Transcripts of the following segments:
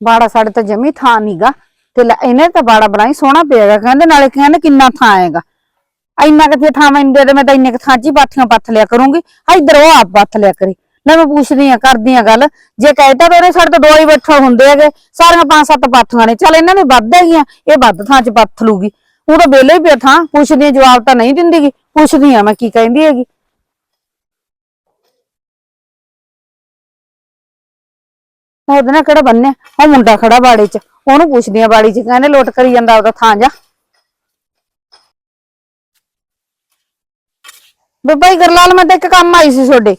ਬਾੜਾ ਸਾਡੇ ਤਾਂ ਜਮੀ ਥਾਂ ਨੀਗਾ। ਤੇ ਲੈ ਇਹਨੇ ਤਾਂ ਬਾੜਾ ਬਣਾਈ, ਸੋਹਣਾ ਪਿਆਗਾ ਕਹਿੰਦੇ ਨਾਲੇ ਕਹਿੰਦੇ ਕਿੰਨਾ ਥਾਂ ਆਏਗਾ ਇੰਨਾ ਕਿਥੇ ਥਾਂ ਮੈਨੂੰ ਦੇ ਦੇ ਮੈਂ ਤਾਂ ਇੰਨੇ ਕੁ ਥਾਂ 'ਚ ਹੀ ਪਾਥੀਆਂ ਪੱਥ ਲਿਆ ਕਰੂੰਗੀ। ਇਧਰ ਉਹ ਆਪ ਪੱਥ ਲਿਆ ਕਰੀ। ਲੈ ਮੈਂ ਪੁੱਛਦੀ ਆ ਕਰਦੀ ਆ ਗੱਲ। ਜੇ ਕਹਿਤਾ ਤਾਂ ਉਹਨੇ ਸਾਡੇ ਤੋਂ ਦੋ ਹੀ ਬੈਠੇ ਹੁੰਦੇ ਹੈਗੇ। ਸਾਰੀਆਂ ਪੰਜ ਸੱਤ ਪਾਥੀਆਂ ਨੇ। ਚੱਲ ਇਹਨਾਂ ਨੇ ਵੱਧ ਹੈਗੀਆਂ। ਇਹ ਵੱਧ ਥਾਂ 'ਚ ਪੱਥ ਲੂਗੀ ਉਹ ਤਾਂ ਵਿਹਲੇ ਹੀ ਪਿਆ ਥਾਂ। ਪੁੱਛਦੀ ਜਵਾਬ ਤਾਂ ਨਹੀਂ ਦਿੰਦੀਗੀ। ਪੁੱਛਦੀ ਆ ਮੈਂ ਕੀ ਕਹਿੰਦੀ ਹੈਗੀ। ਉਹਦੇ ਨਾਲ ਕਿਹੜਾ ਬੰਨਿਆ? ਉਹ ਮੁੰਡਾ ਖੜਾ ਬਾੜੇ 'ਚ ਉਹਨੂੰ ਪੁੱਛਦੀ ਆ ਬਾੜੀ 'ਚ ਕਹਿੰਦੇ ਲੋਟ ਕਰੀ ਜਾਂਦਾ ਉਹਦਾ ਥਾਂ ਜਾ। ਬੇ ਭਾਈ ਗਰਲਾਲ ਮੈਂ ਤਾਂ ਇੱਕ ਕੰਮ ਆਈ ਸੀ ਤੁਹਾਡੇ।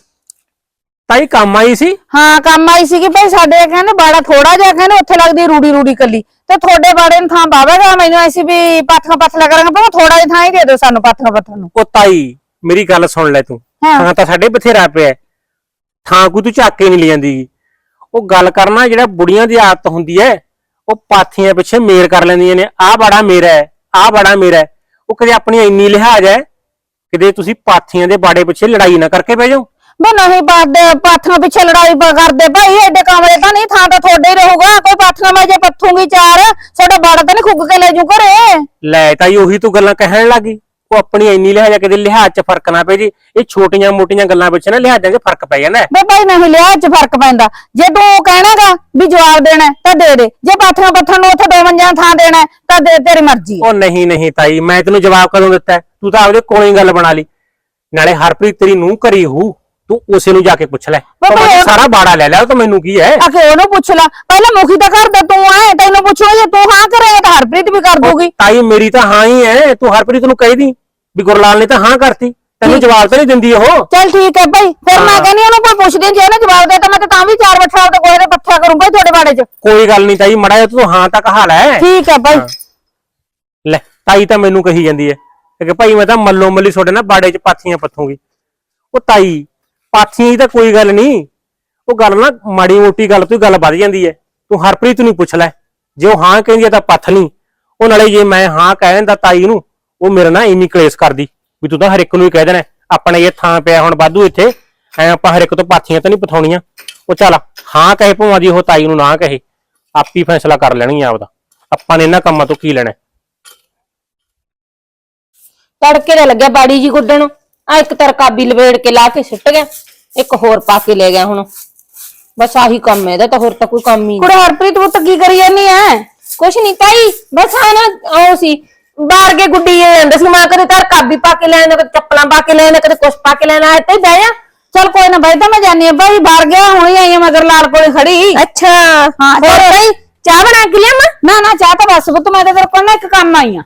ਤਾਈ ਕੰਮ ਆਈ ਸੀ? ਹਾਂ ਕੰਮ ਆਈ ਸੀ ਕਿ ਭਾਈ ਸਾਡੇ ਕਹਿੰਦੇ ਬਾੜਾ ਥੋੜਾ ਜਿਹਾ ਕਹਿੰਦੇ ਉੱਥੇ ਲੱਗਦੀ ਰੂੜੀ ਰੂੜੀ ਕੱਲੀ। ਤੇ ਤੁਹਾਡੇ ਬਾੜੇ ਨੂੰ ਥਾਂ ਬਾਵੇਗਾ ਮੈਨੂੰ ਐਸੀ ਵੀ ਪਾਥੀਆਂ ਪੱਥ ਲਿਆ ਕਰਾਂਗੇ ਪਰ ਥੋੜਾ ਜਿਹਾ ਥਾਂ ਹੀ ਦੇ ਦਿਓ ਸਾਨੂੰ ਪਾਥੀਆਂ ਪੱਥਣ ਨੂੰ। ਉਹ ਤਾਈ ਮੇਰੀ ਗੱਲ ਸੁਣ ਲੈ ਤੂੰ। ਹਾਂ। ਥਾਂ ਤਾਂ ਸਾਡੇ ਬਥੇਰਾ ਪਿਆ। ਹੈ। ਥਾਂ ਕੋਈ ਤੂੰ ਚੱਕ ਕੇ ਨਹੀਂ ਲੈ ਜਾਂਦੀ। ਗੀ। ਉਹ ਗੱਲ ਕਰਨਾ ਜਿਹੜਾ ਬੁੜੀਆਂ ਦੀ ਆਦਤ ਹੁੰਦੀ ਹੈ ਉਹ ਪਾਥੀਆਂ ਪਿੱਛੇ ਮੇਰ ਕਰ ਲੈਂਦੀਆਂ ਨੇ ਆਹ ਬੜਾ ਮੇਰਾ ਹੈ ਆਹ ਬੜਾ ਮੇਰਾ ਹੈ। ਉਹ ਕਦੇ ਆਪਣੀ ਇੰਨੀ ਲਿਹਾਜ਼ ਹੈ ਕਿਤੇ ਤੁਸੀਂ ਪਾਥੀਆਂ ਦੇ ਬਾੜੇ ਪਿੱਛੇ ਲੜਾਈ ਨਾ ਕਰਕੇ ਬਹਿ ਜਾਓ? ਬੇ ਨਹੀਂ ਬਾਦ ਪਾਥੀਆਂ ਪਿੱਛੇ ਲੜਾਈ ਪ- ਕਰਦੇ ਭਾਈ ਐਡੇ ਕਮਰੇ ਤਾਂ ਨਹੀਂ ਥਾਂ ਤਾਂ ਤੁਹਾਡੇ ਹੀ ਰਹੂਗਾ। ਕੋਈ ਪਾਥੀਆਂ ਮੈਂ ਜੇ ਪੱਥੂਗੀ ਚਾਰ ਤੁਹਾਡਾ ਬਾੜਾ ਤਾਂ ਨਹੀਂ ਖੁੱਗ ਕੇ ਲੈ ਜੂ ਘਰੇ। ਲੈ ਤਾਈ ਉਹੀ ਤੂੰ ਗੱਲਾਂ ਕਹਿਣ ਲੱਗੀ ਉਹ ਆਪਣੀ ਇੰਨੀ ਲਿਹਾਜ਼ ਕਿਤੇ ਲਿਹਾਜ਼ 'ਚ ਫ਼ਰਕ ਨਾ ਪੈ ਜੀ ਇਹ ਛੋਟੀਆਂ ਮੋਟੀਆਂ ਗੱਲਾਂ ਵਿੱਚ ਨਾ ਲਿਹਾਜ਼ਾਂ 'ਚ ਫ਼ਰਕ ਪੈ ਜਾਂਦਾ ਹੈ। ਬੇ ਭਾਈ ਨਹੀਂ ਲਿਆ ਚ ਫ਼ਰਕ ਪੈਂਦਾ ਜੇ ਤੂੰ ਕਹਿਣਾਗਾ ਵੀ ਜਵਾਬ ਦੇਣਾ ਹੈ, ਤਾਂ ਦੇ ਦੇ ਜੇ ਪਾਥੀਆਂ ਪੱਥਣ ਨੂੰ ਉੱਥੇ ਦੋ ਮੰਜਾਂ ਥਾਂ ਦੇਣਾ ਹੈ, ਤਾਂ ਦੇ ਤੇਰੀ ਮਰਜ਼ੀ ਹੈ। ਉਹ ਨਹੀਂ ਨਹੀਂ ਤਾਈ ਮੈਂ ਤੈਨੂੰ ਜਵਾਬ ਕਦੋਂ ਦਿੱਤਾ ਹੈ? ਤੂੰ ਤਾਂ ਆਪਦੇ ਕੋਲੋਂ ਹੀ ਗੱਲ ਬਣਾ ਲਈ ਨਾਲੇ ਹਰਪ੍ਰੀਤ ਤੇਰੀ ਨੂੰ ਕਰੀ ਹੂ ਤੂੰ ਉਸੇ ਨੂੰ ਜਾ ਕੇ ਪੁੱਛ ਲੈ। ਭਾਵੇਂ ਸਾਰਾ ਬਾੜਾ ਲੈ ਲਿਆ ਤਾਂ ਮੈਨੂੰ ਕੀ ਹੈ? ਆਖੇ ਉਹਨੂੰ ਪੁੱਛ ਲੈ। ਪਹਿਲਾਂ ਮੁਖੀ ਤਾਂ ਕਰਦਾ ਤੂੰ ਐ ਤੈਨੂੰ ਪੁੱਛੋ ਜੇ ਤੂੰ ਹਾਂ ਕਰੇਗਾ ਤਾਂ ਹਰਪ੍ਰੀਤ ਵੀ ਕਰ ਦੂਗੀ। ਤਾਈ ਮੇਰੀ ਤਾਂ ਹਾਂ ਹੀ ਹੈ ਤੂੰ ਹਰਪ੍ਰੀਤ ਨੂੰ ਕਹਿ ਦੀ ਵੀ ਗੁਰਲਾਲ ਨੇ ਤਾਂ ਹਾਂ ਕਰਤੀ। ਤੈਨੂੰ ਜਵਾਬ ਤਾਂ ਨਹੀਂ ਦਿੰਦੀ ਉਹ। ਚੱਲ ਠੀਕ ਹੈ ਭਾਈ ਫਿਰ ਮੈਂ। ਕਹਿੰਦੀ ਉਹਨੂੰ ਕੋਈ ਪੁੱਛਦੀ ਜੇ ਉਹਨੇ ਜਵਾਬ ਦੇ ਤਾਂ ਮੈਂ ਤਾਂ ਤਾਂ ਵੀ ਚਾਰ ਬੱਠਾ ਉਹਦੇ ਕੋਲੇ ਦੇ ਪੱਥਿਆ ਕਰੂੰ ਭਾਈ ਤੁਹਾਡੇ ਬਾੜੇ 'ਚ। ਕੋਈ ਗੱਲ ਨਹੀਂ ਤਾਈ ਮੜਾ ਤੂੰ ਹਾਂ ਤੱਕ ਹਾਲ ਹੈ ਠੀਕ ਹੈ ਭਾਈ। ਲੈ ਤਾਈ ਤਾਂ ਮੈਨੂੰ ਕਹੀ ਜਾਂਦੀ ਹੈ ਕਿ ਭਾਈ ਮੈਂ ਤਾਂ ਮੱਲੋ ਮੱਲੀ ਤੁਹਾਡੇ ਨਾਲ ਬਾੜੇ 'ਚ ਪਾਥੀਆਂ ਪੱਥੂਗੀ। ਉਹ ਤਾਈ ਪਾਥੀਆਂ ਦੀ ਤਾਂ ਕੋਈ ਗੱਲ ਨਹੀਂ। ਉਹ ਗੱਲ ਨਾ ਮਾੜੀ ਮੋਟੀ ਗੱਲ ਤੋਂ ਗੱਲ ਵੱਧ ਜਾਂਦੀ ਹੈ। ਤੂੰ ਹਰਪ੍ਰੀਤ ਨੂੰ ਪੁੱਛ ਲੈ। ਜੇ ਉਹ ਹਾਂ ਕਹਿੰਦੀ ਹੈ ਤਾਂ ਪੱਥ ਨਹੀਂ। ਉਹ ਨਾਲੇ ਜੇ ਮੈਂ ਹਾਂ ਕਹਿ ਤਾਈ ਨੂੰ, ਉਹ ਮੇਰੇ ਨਾਲ ਇੰਨੀ ਕਲੇਸ਼ ਕਰਦੀ ਵੀ ਤੂੰ ਤਾਂ ਹਰ ਇੱਕ ਨੂੰ ਹੀ ਕਹਿ ਦੇਣਾ। ਆਪਣੇ ਇਹ ਥਾਂ ਪਿਆ ਹੁਣ ਵਾਧੂ ਇੱਥੇ। ਐ ਆਪਾਂ ਹਰ ਇੱਕ ਤੋਂ ਪਾਥੀਆਂ ਤਾਂ ਨਹੀਂ ਪਥਾਉਣੀਆਂ। ਉਹ ਚੱਲ, ਹਾਂ ਕਹੇ ਭਾਵੇਂ ਦੀ ਉਹ ਤਾਈ ਨੂੰ ਨਾ ਕਹੇ, ਆਪੀ ਫੈਸਲਾ ਕਰ ਲੈਣੀ ਆਪਦਾ। ਆਪਾਂ ਨੇ ਇਹਨਾਂ ਕੰਮਾਂ ਤੋਂ ਕੀ ਲੈਣਾ ਹੈ? ਤੜਕੇ ਦਾ ਲੱਗਿਆ ਬਾੜੀ ਜੀ ਗੁੱਡਣ। ਆ ਇੱਕ ਤਰਕਾਬੀ ਲਵੇੜ ਕੇ ਲਾ ਕੇ ਸੁੱਟ ਗਿਆ ਇੱਕ ਹੋਰ ਪਾ ਕੇ ਲੈ ਗਿਆ ਹੁਣ ਬਸ ਆਹੀ ਕੰਮ ਹੈ ਇਹਦਾ ਤਾਂ ਹੋਰ ਤਾਂ ਕੋਈ ਕੰਮ ਹੀ ਨਹੀਂ ਕੁੜੇ ਹਰਪ੍ਰੀਤ ਪੁੱਤ ਕੀ ਕਰੀ ਜਾਨੀ ਐ ਕੁਛ ਨਹੀਂ ਤਾਈ ਬਸ ਆ ਨਾ ਉਹ ਸੀ ਬਾਹਰ ਕੇ ਗੁੱਡੀ ਜਾਂਦਾ ਸੀ ਮੈਂ ਕਦੇ ਤਰਕਾਬੀ ਪਾ ਕੇ ਲੈਣਾ ਕਦੇ ਚੱਪਲਾਂ ਪਾ ਕੇ ਲੈਣਾ ਕਦੇ ਕੁਛ ਪਾ ਕੇ ਲੈਣਾ ਇੱਥੇ ਹੀ ਬਹਿ ਜਾ ਚੱਲ ਕੋਈ ਨਾ ਬੈਠਾ ਮੈਂ ਜਾਨੀ ਆ ਭਾਈ ਬਾਹਰ ਗਿਆ ਹੁਣੀ ਆਈ ਆ ਮਗਰ ਲਾਲ ਕੋਲੇ ਖੜੀ ਅੱਛਾ ਹਾਂ ਹੋਰ ਤਾਈ ਚਾਹ ਬਣਾ ਕੇ ਲਿਆਵਾਂ ਨਾ ਨਾ ਚਾਹ ਤਾਂ ਬਸ ਪੁੱਤ ਮੈਂ ਤਾਂ ਤੇਰੇ ਕੋਲ ਨਾ ਇੱਕ ਕੰਮ ਆਈ ਆ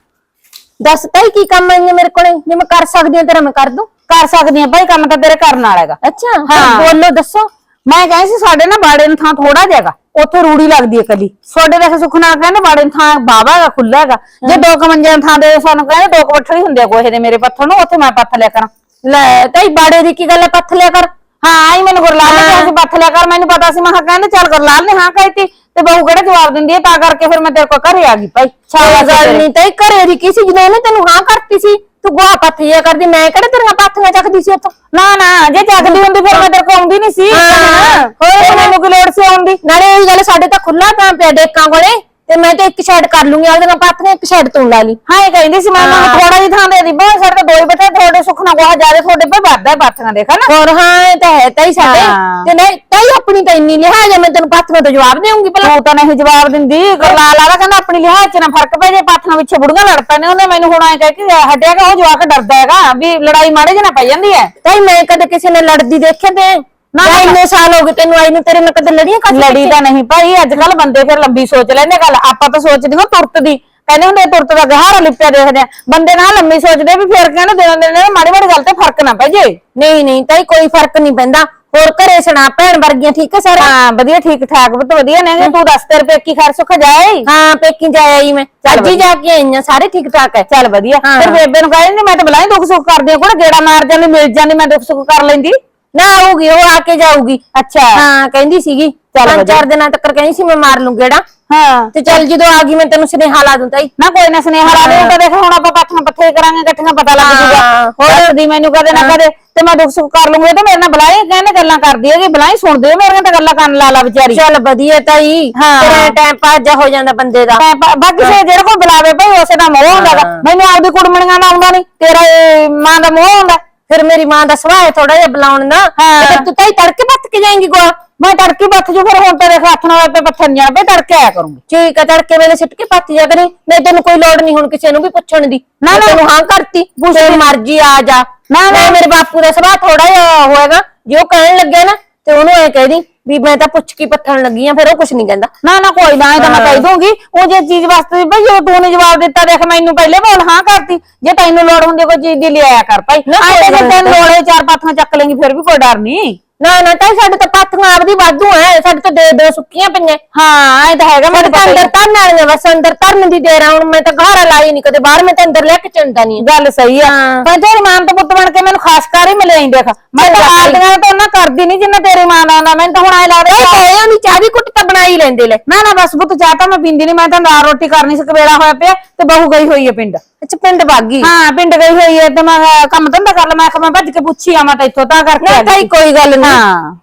ਦੱਸ ਤਾਈ ਕੀ ਕੰਮ ਆਈ ਹੈ ਮੇਰੇ ਕੋਲੇ? ਜੇ ਮੈਂ ਕਰ ਸਕਦੀ ਹਾਂ ਤੇਰਾ ਮੈਂ ਕਰ ਦੂੰ। ਕਰ ਸਕਦੀ ਆ ਭਾਈ ਕੰਮ ਤਾਂ ਤੇਰੇ ਕਰਨ ਵਾਲਾ ਹੈਗਾ। ਅੱਛਾ ਹਾਂ। ਹਾਂ। ਬੋਲੋ ਦੱਸੋ। ਮੈਂ ਕਹਿੰਦੀ ਸੀ ਸਾਡੇ ਨਾ ਬਾੜੇ ਨੂੰ ਥਾਂ ਥੋੜਾ ਜਿਹਾਗਾ ਉੱਥੇ ਰੂੜੀ ਲੱਗਦੀ ਹੈ ਕੱਲੀ ਤੁਹਾਡੇ ਦਾ ਸੁਖਨਾ ਕਹਿੰਦੇ ਬਾੜੇ ਨੂੰ ਥਾਂ ਬਾਵਾ ਹੈਗਾ ਖੁੱਲਾ ਹੈਗਾ। ਜੇ ਦੋ ਕਮੰਜਾਂ ਥਾਂ ਦੇ ਸਾਨੂੰ ਕਹਿੰਦੇ ਦੋ ਕਵੱਠੜੀ ਹੁੰਦੇ ਆ ਗੋਹੇ ਦੇ ਮੇਰੇ ਪੱਥਰ ਨੂੰ ਉੱਥੇ ਮੈਂ ਪੱਥ ਲਿਆ ਕਰਾਂ। ਲੈ ਤਾਈ ਬਾੜੇ ਦੀ ਕੀ ਗੱਲ ਹੈ? ਪੱਥ ਲਿਆ ਕਰ। ਹਾਂ ਆਈ ਮੈਨੂੰ ਗੁਰਲਾਲ ਨੇ ਕਿਹਾ ਸੀ ਪੱਥ ਲਿਆ ਕਰ ਮੈਨੂੰ ਪਤਾ ਸੀ। ਮੈਂ ਕਿਹਾ ਕਹਿੰਦੇ ਚੱਲ ਗੁਰਲਾਲ ਨੇ ਹਾਂ ਕਹਿਤੀ। ਤੇ ਬਹੂ ਕਿਹੜਾ ਜਵਾਬ ਦਿੰਦੀ ਹੈ ਤਾਂ ਕਰਕੇ ਫਿਰ ਮੈਂ ਤੇਰੇ ਕੋਲ ਘਰੇ ਆ ਗਈ ਭਾਈ। ਸ਼ਾਬਾਸ਼ ਗੱਲ। ਨਹੀਂ ਤਾਈ ਘਰੇ ਦੀ ਕੀ ਸੀ ਜਦੋਂ ਤੈਨੂੰ ਹਾਂ ਕਰਤੀ ਸੀ? ਤੂੰ ਗੋਹਾ ਪੱਥਿਆ ਕਰਦੀ ਮੈਂ ਕਿਹੜੇ ਤੇਰੀਆਂ ਪਾਥੀਆਂ ਚੱਕਦੀ ਸੀ ਉੱਥੋਂ? ਨਾ ਨਾ ਜੇ ਚੱਕਦੀ ਹੁੰਦੀ ਫਿਰ ਮੈਂ ਤੇਰੇ ਕੋਲ ਆਉਂਦੀ ਨਹੀਂ ਸੀ। ਹਾਂ, ਹੋਰ। ਮੈਨੂੰ ਕੀ ਲੋੜ ਸੀ ਆਉਣ ਦੀ? ਨਾਲੇ ਇਹ ਗੱਲ ਸਾਡੇ ਤਾਂ ਖੁੱਲਾ ਤਾਂ ਪਿਆ ਡੇਕਾਂ ਕੋਲੇ। ਤੇ ਮੈਂ ਤੇ ਇੱਕ ਸਾਈਡ ਕਰ ਲੂੰਗੀ ਉਹਦੀਆਂ ਪਾਥੀਆਂ ਇੱਕ ਸਾਈਡ ਤੂੰ ਲਾ ਲਈ ਹਾਂ ਇਹ ਕਹਿੰਦੀ ਸੀ ਮੈਂ ਹਾਂ। ਥੋੜਾ ਜਿਹਾ ਥਾਂ ਦੇ ਦੀ ਬਸ ਸਾਡੇ ਤਾਂ ਦੋ ਹੀ ਬੈਠੇ ਤੁਹਾਡੇ ਸੁੱਖ ਨਾਲ ਗੋਹਾ ਜ਼ਿਆਦਾ ਤੁਹਾਡੇ ਪੇ ਵੱਧਦਾ ਦੇਖਾ ਨਾ ਹੋਰ ਹਾਂ ਇਹ ਤਾਂ ਹੈ ਸਾਡੇ ਹਾਂ। ਤੇ ਨਹੀਂ ਤਾਈ ਆਪਣੀ ਤਾਂ ਇੰਨੀ ਲਿਹਾਜ਼ ਹੈ ਮੈਂ ਤੈਨੂੰ ਪਾਥੀਆਂ ਤੋਂ ਜਵਾਬ ਦੇਵਾਂਗੀ ਭਲਾ ਤੂੰ ਤਾਂ ਨਹੀਂ ਜਵਾਬ ਦਿੰਦੀ ਗੁਰਲਾਲ ਆਲਾ ਕਹਿੰਦਾ ਆਪਣੀ ਲਿਹਾਜ਼ ਚ ਨਾ ਫ਼ਰਕ ਪੈ ਜੇ ਪਾਥੀਆਂ ਪਿੱਛੇ ਬੁੜੀਆਂ ਲੜ ਪੈਣੇ ਉਹਨੇ ਮੈਨੂੰ ਹੁਣ ਐ ਕਹਿ ਕੇ ਹਟਿਆਗਾ ਉਹ ਜਵਾਕ ਡਰਦਾ ਹੈਗਾ ਵੀ ਲੜਾਈ ਮਾੜੇ ਜਿਹੇ ਨਾ ਪੈ ਜਾਂਦੀ ਹੈ ਤਾਈ ਮੈਂ ਕਦੇ ਕਿਸੇ ਨੇ ਲੜਦੀ ਦੇਖੇ ਤੇ ਨਾ। ਇੰਨੇ ਸਾਲ ਹੋ ਗਏ ਤੈਨੂੰ ਆਈ ਨੂੰ ਤੇਰੇ ਨਾਲ ਕਦੇ ਲੜੀਆਂ ਕੱਟ ਲੜੀ ਤਾਂ ਨਹੀਂ ਭਾਈ ਅੱਜ ਕੱਲ ਬੰਦੇ ਫਿਰ ਲੰਬੀ ਸੋਚ ਲੈਂਦੇ ਗੱਲ। ਆਪਾਂ ਤਾਂ ਸੋਚਦੇ ਹਾਂ ਤੁਰਤ ਦੀ ਕਹਿੰਦੇ ਹੁੰਦੇ ਤੁਰਤ ਦਾ ਗਹਾਰਾ ਲਿਪਿਆ ਦੇਖਦੇ ਆ। ਬੰਦੇ ਨਾਲ ਲੰਬੀ ਸੋਚਦੇ ਵੀ ਫਿਰ ਕਹਿੰਦੇ ਦਿਨੋਂ ਦਿਨ ਮਾੜੀ ਮਾੜੀ ਗੱਲ ਤੇ ਫ਼ਰਕ ਨਾ ਪੈ ਜੇ। ਨਹੀਂ ਨਹੀਂ ਤਾਈ ਕੋਈ ਫ਼ਰਕ ਨਹੀਂ ਪੈਂਦਾ। ਹੋਰ ਘਰੇ ਸੁਣਾ ਭੈਣ ਵਰਗੀਆਂ ਠੀਕ ਹੈ ਸਾਰਾ ਹਾਂ ਵਧੀਆ ਠੀਕ ਠਾਕ ਬਹੁਤ ਵਧੀਆ ਨੇ ਤੂੰ ਦੱਸ ਤੇਰੇ ਪੇ ਕੀ ਖਰ ਸੁਖ ਜਾਏ? ਹਾਂ ਪੇਕੀ ਜਾ ਆਈ ਮੈਂ। ਚੱਲ ਅੱਜ ਹੀ ਵਧੀਆ। ਜਾ ਕੇ ਆਈ ਸਾਰੇ ਠੀਕ ਠਾਕ ਹੈ ਚੱਲ ਵਧੀਆ। ਹਾਂ। ਫਿਰ ਬੇਬੇ ਨੂੰ ਕਹਿੰਦੀ ਮੈਂ ਤਾਂ ਬਲਾਈ ਦੁੱਖ ਸੁੱਖ ਕਰਦੀ ਆ ਕੋਲ ਗੇੜਾ ਮਾਰ ਜਾਂਦੀ ਮਿਲ ਜਾਂਦੀ ਮੈਂ ਦੁੱਖ ਸੁੱਖ ਕਰ ਲੈਂਦੀ। ਨਾ ਆਊਗੀ ਉਹ ਆ ਕੇ ਜਾਊਗੀ। ਅੱਛਾ। ਹਾਂ ਕਹਿੰਦੀ ਸੀਗੀ ਚੱਲ ਪੰਜ ਵਧੀਆ। ਚਾਰ ਦਿਨਾਂ ਤੱਕ ਕਹਿੰਦੀ ਸੀ ਮੈਂ ਮਾਰ ਲੂੰ ਗੇੜਾ ਹਾਂ। ਤੇ ਚੱਲ ਜਦੋਂ ਆ ਗਈ ਮੈਂ ਤੈਨੂੰ ਸੁਨੇਹਾ ਲਾ ਦੂੰ ਤਾਈ ਨਾ ਕੋਈ ਨਾ ਸੁਨੇਹਾ ਲਾ ਦੇ ਤਾਂ ਦੇਖ ਹੁਣ ਆਪਾਂ ਪੱਥੀਆਂ ਪੱਥੇ ਕਰਾਂਗੇ ਇਕੱਠੀਆਂ ਪਤਾ ਲੱਗ ਜੂਗਾ। ਹਾਂ, ਹੋਰ ਦੀ ਮੈਨੂੰ ਕਦੇ ਨਾ ਕਦੇ ਤੇ ਮੈਂ ਦੁੱਖ ਸੁੱਖ ਕਰ ਲੂੰਗੀ ਤੇ ਮੇਰੇ ਨਾਲ ਬੁਲਾਈ ਕਹਿੰਦੇ ਗੱਲਾਂ ਕਰਦੀ ਹੈਗੀ ਬੁਲਾਈ ਸੁਣਦੀ ਹੈ ਮੇਰੀਆਂ ਤਾਂ ਗੱਲਾਂ ਕੰਨ ਲਾ ਲਾ ਵਿਚਾਰੀ। ਚੱਲ ਵਧੀਆ ਤਾਈ। ਹਾਂ। ਤੇਰੇ ਟਾਈਮ ਪਾਸ ਜਾ ਹੋ ਜਾਂਦਾ ਬੰਦੇ ਦਾ। ਮੈਂ ਬਾ- ਬਾਕੀ ਸੇ ਜਿਹੜਾ ਕੋਈ ਬੁਲਾਵੇ ਭਈ ਉਸੇ ਦਾ ਮੋਹ ਹੁੰਦਾ ਗਾ। ਮੈਨੂੰ ਆਪਦੀ ਕੁੜਮਣੀਆਂ ਨਾਲ ਆਉਂਦਾ ਨਹੀਂ ਤੇਰਾ ਇਹ ਮਾਂ ਦਾ ਮੋਹ ਹੁੰਦਾ। ਫਿਰ ਮੇਰੀ ਮਾਂ ਦਾ ਸੁਭਾਅ ਹੈ ਥੋੜਾ ਜਿਹਾ ਬੁਲਾਉਣ ਦਾ। ਹਾਂ। ਤੇ ਤੂੰ ਤਾਈ ਤੜਕੇ ਪੱਤ ਕੇ ਜਾਏਂਗੀ ਗੋਆ। ਮੈਂ ਤੜਕੀ ਬੱਥ ਜੂ ਫਿਰ ਹੁਣ ਤੇ ਦੇਖ ਹੱਥ ਨਾਲ ਆਪੇ ਪੱਥਰ ਨਹੀਂ ਜਾਣਾ ਤੜਕੇ ਆਇਆ ਕਰੂੰਗੀ। ਠੀਕ ਹੈ ਤੜਕੇ ਵੇਲੇ ਸਿੱਟ ਕੇ ਪੱਤ ਜਾ ਕਰੀ। ਨਹੀਂ ਤੈਨੂੰ ਕੋਈ ਲੋੜ ਨਹੀਂ ਹੁਣ ਕਿਸੇ ਨੂੰ ਵੀ ਪੁੱਛਣ ਦੀ। ਨਾ, ਮੈਂ ਨਾ। ਤੈਨੂੰ ਹਾਂ ਕਰਤੀ। ਤੇਰੀ ਮਰਜ਼ੀ ਆ ਜਾ। ਨਾ, ਨਾ। ਮੈਂ ਮੇਰੇ ਬਾਪੂ ਦਾ ਸੁਭਾਅ ਥੋੜਾ ਜਿਹਾ ਹੋਏਗਾ ਜੇ ਉਹ ਕਹਿਣ ਲੱਗਿਆ ਨਾ ਤੇ ਉਹਨੂੰ ਐ ਕਹਿ ਦੀ ਵੀ ਮੈਂ ਤਾਂ ਪੁੱਛ ਕੇ ਪੱਥਣ ਲੱਗੀ ਆ ਫਿਰ ਉਹ ਕੁਝ ਨਹੀਂ ਕਹਿੰਦਾ। ਨਾ ਨਾ ਕੋਈ ਨਾ ਇਹ ਤਾਂ ਮੈਂ ਕਹਿ ਦੂੰਗੀ। ਉਹ ਜੇ ਚੀਜ਼ ਵਾਸਤੇ ਬਈ ਉਹ ਤੂੰ ਨੇ ਜਵਾਬ ਦਿੱਤਾ ਦੇਖ ਮੈਨੂੰ ਪਹਿਲੇ ਬੋਲ ਹਾਂ ਕਰਤੀ। ਜੇ ਤੈਨੂੰ ਲੋੜ ਹੁੰਦੀ ਕੋਈ ਚੀਜ਼ ਦੀ ਲਿਆਇਆ ਕਰ ਭਾਈ। ਨਾ, ਆਏ ਤੇ ਤੈਨੂੰ। ਲੋੜ ਚਾਰ ਪਾਥਾਂ ਚੱਕ ਲੇਂਗੀ ਫਿਰ ਵੀ ਕੋਈ ਡਰ ਨਹੀਂ। ਨਾ ਨਾ ਤਾਈ ਸਾਡੇ ਤਾਂ ਪਾਥੀਆਂ ਆਪਦੀ ਵਾਧੂ ਐ ਸਾਡੇ ਤਾਂ ਦੇ ਦੋ ਸੁੱਕੀਆਂ ਪਈਆਂ। ਹਾਂ ਇਹ ਤਾਂ ਹੈਗਾ ਮੈਂ ਤਾਂ ਹੀ ਅੰਦਰ ਤਰਨ ਵਾਲੀਆਂ ਬਸ ਅੰਦਰ ਤਰਨ ਦੀ ਦੇਰ ਹੁਣ ਮੈਂ ਤਾਂ ਘਰ ਲਾਈ ਨਹੀਂ ਕਦੇ ਬਾਹਰ ਮੈਂ ਤਾਂ ਅੰਦਰ ਲੈ ਕੇ ਚੰਦਾ ਨਹੀਂ ਗੱਲ ਸਹੀ ਆ। ਪਰ ਤੇਰੀ ਮਾਂ ਤੋਂ ਪੁੱਤ ਬਣ ਕੇ ਮੈਨੂੰ ਖਾਸ ਕਰ ਹੀ ਮਿਲਿਆ ਦੇਖ। ਮੈਂ ਤਾਂ ਆਦਿਆਂ ਤਾਂ ਉਹਨਾਂ ਕਰਦੀ ਨਹੀਂ ਜਿੰਨਾ ਤੇਰੀ ਮਾਂ ਦਾ ਆਉਂਦਾ ਮੈਨੂੰ ਤਾਂ ਹੁਣ ਐ ਲੱਗਦਾ ਕੋਇਆ ਨਹੀਂ ਚਾਹ ਦੀ ਕੁੱਟ ਬਣਾਈ ਲੈਂਦੇ ਲੈ। ਨਾ ਨਾ ਬਸ ਪੁੱਤ ਚਾਹ ਤਾਂ ਮੈਂ ਪੀਂਦੀ ਨਹੀਂ ਮੈਂ ਤਾਂ ਦਾਲ ਰੋਟੀ ਕਰਨੀ ਸੀ ਕਵੇਲਾ ਹੋਇਆ ਪਿਆ ਤੇ ਬਹੂ ਗਈ ਹੋਈ ਹੈ ਪਿੰਡ। ਅੱਛਾ ਪਿੰਡ ਬਾਗੀ ਹਾਂ ਪਿੰਡ ਗਈ ਹੋਈ ਹੈ ਤੇ ਮੈਂ ਅਹ, ਕੰਮ ਧੰਦਾ ਕਰ ਲ ਮੈਂ ਕਿਹਾ ਮੈਂ ਭੱਜ ਕੇ ਪੁੱਛੀ ਆਵਾਂ ਤਾਂ ਇੱਥੋਂ ਤਾਂ ਕਰਕੇ ਆ ਗਈ ਤਾਈ। ਕੋਈ ਗੱਲ ਨਹੀਂ ਹਾਂ।